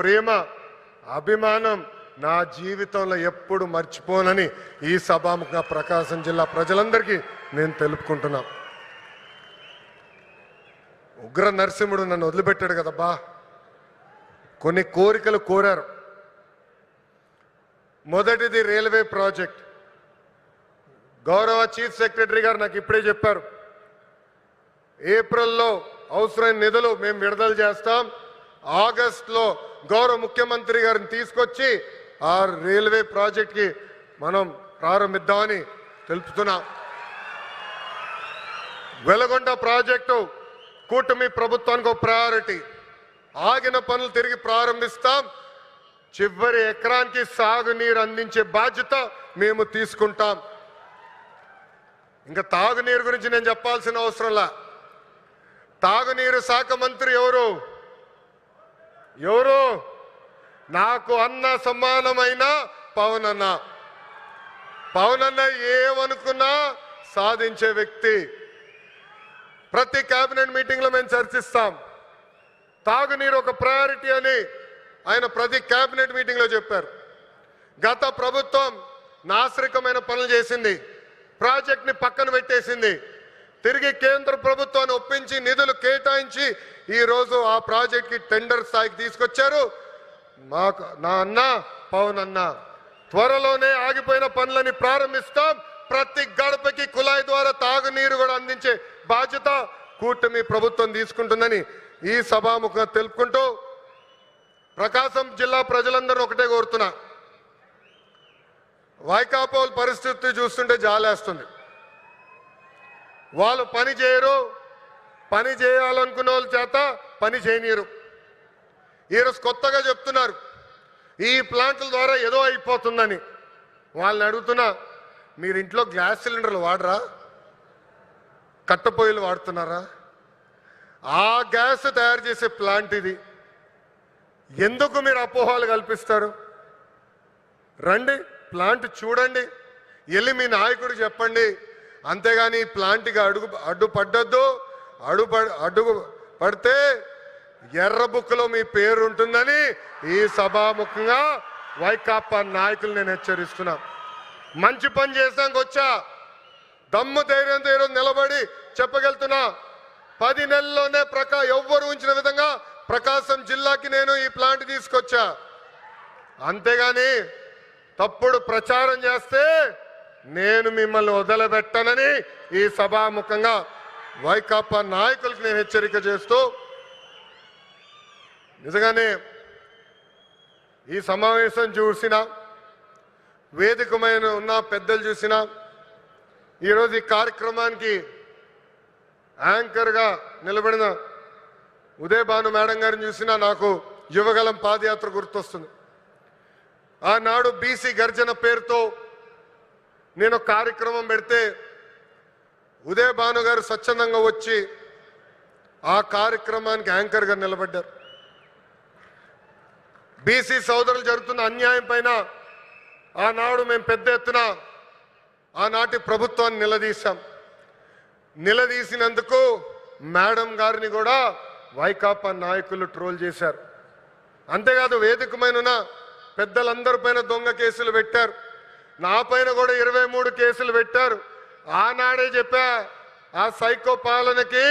ప్రేమ అభిమానం నా జీవితంలో ఎప్పుడు మర్చిపోనని ఈ సభాముఖంగా ప్రకాశం జిల్లా ప్రజలందరికీ నేను తెలుపుకుంటున్నా. ఉగ్ర నరసింహుడు నన్ను వదిలిపెట్టాడు కదబ్బా. కొన్ని కోరికలు కోరారు. మొదటిది రైల్వే ప్రాజెక్ట్. గౌరవ చీఫ్ సెక్రటరీ గారు నాకు ఇప్పుడే చెప్పారు. ఏప్రిల్లో అవసరమైన నిధులు మేము విడుదల చేస్తాం. ఆగస్ట్లో గౌరవ ముఖ్యమంత్రి గారిని తీసుకొచ్చి ఆ రైల్వే ప్రాజెక్ట్కి మనం ప్రారంభిద్దామని తెలుపుతున్నాం. వెలగొండ ప్రాజెక్టు కూటమి ప్రభుత్వానికి ఒక ప్రయారిటీ ఆగిన పనులు తిరిగి ప్రారంభిస్తాం. చివరి ఎకరానికి సాగునీరు అందించే బాధ్యత మేము తీసుకుంటాం. ఇంకా తాగునీరు గురించి నేను చెప్పాల్సిన అవసరంలా తాగునీరు శాఖ మంత్రి ఎవరు? ఎవరు? నాకు అన్న సమానమైన పవన్ అన్న పవన్ అన్న ఏమనుకున్నా సాధించే వ్యక్తి. ప్రతి కేబినెట్ మీటింగ్లో మేము చర్చిస్తాం. తాగునీరు ఒక ప్రయారిటీ అని ఆయన ప్రతి కేబినెట్ మీటింగ్లో చెప్పారు. గత ప్రభుత్వం నాశరికమైన పనులు చేసింది. ప్రాజెక్ట్ని పక్కన పెట్టేసింది. తిరిగి కేంద్ర ప్రభుత్వాన్ని ఒప్పించి నిధులు కేటాయించి ఈ రోజు ఆ ప్రాజెక్ట్కి టెండర్ స్థాయికి తీసుకొచ్చారు. మాకు నా అన్న పవన్ అన్న త్వరలోనే ఆగిపోయిన పనులని ప్రారంభిస్తాం. ప్రతి గడపకి కుళాయి ద్వారా తాగునీరు కూడా అందించే బాధ్యత కూటమి ప్రభుత్వం తీసుకుంటుందని ఈ సభాముఖంగా తెలుపుకుంటూ ప్రకాశం జిల్లా ప్రజలందరూ ఒకటే కోరుతున్నా. వైకాపోల్ పరిస్థితి చూస్తుంటే జాలేస్తుంది. వాళ్ళు పని చేయరు. పని చేయాలనుకున్న వాళ్ళ చేత పని చేయనీరు ఈరోజు కొత్తగా చెప్తున్నారు. ఈ ప్లాంట్ల ద్వారా ఏదో అయిపోతుందని. వాళ్ళని అడుగుతున్నా మీరు ఇంట్లో గ్యాస్ సిలిండర్లు వాడరా? కట్టపొయ్యలు వాడుతున్నారా? ఆ గ్యాస్ తయారు చేసే ప్లాంట్ ఇది. ఎందుకు మీరు అపోహాలు కల్పిస్తారు? రండి ప్లాంట్ చూడండి. వెళ్ళి మీ నాయకుడు చెప్పండి. అంతేగాని ఈ ప్లాంట్కి అడుగు అడ్డుపడ్డద్దు అడు పడితే ఎర్ర బుక్లో మీ పేరు ఉంటుందని ఈ సభాముఖంగా వైకాపా నాయకులు నేను హెచ్చరిస్తున్నా. మంచి పని చేసాక వచ్చా. దమ్ము ధైర్యంతో ఈరోజు నిలబడి చెప్పగలుగుతున్నా. పది నెలల్లోనే ప్రకా ఎవ్వరు ఉంచిన విధంగా ప్రకాశం జిల్లాకి నేను ఈ ప్లాంట్ తీసుకొచ్చా. అంతేగాని తప్పుడు ప్రచారం చేస్తే నేను మిమ్మల్ని వదలబెట్టనని ఈ సభాముఖంగా వైకాపా నాయకులకు నేను హెచ్చరిక చేస్తూ నిజంగానే ఈ సమావేశం చూసిన వేదికమైన ఉన్న పెద్దలు చూసిన ఈరోజు ఈ కార్యక్రమానికి యాంకర్గా నిలబడిన ఉదయ భాను మేడం గారిని చూసినా నాకు యువగలం పాదయాత్ర గుర్తొస్తుంది. ఆనాడు బీసీ గర్జన పేరుతో నేను కార్యక్రమం పెడితే ఉదయ భాను గారు స్వచ్ఛందంగా వచ్చి ఆ కార్యక్రమానికి యాంకర్గా నిలబడ్డారు. బీసీ సోదరులు జరుగుతున్న అన్యాయం పైన ఆనాడు మేము పెద్ద ఎత్తున ఆనాటి ప్రభుత్వాన్ని నిలదీశాం. నిలదీసినందుకు మేడం గారిని కూడా వైకాపా నాయకులు ట్రోల్ చేశారు. అంతేకాదు వేదికమైన పెద్దలందరి పైన దొంగ కేసులు పెట్టారు. నా పైన కూడా ఇరవై మూడు కేసులు పెట్టారు. ఆనాడే చెప్పా ఆ సైకో పాలనకి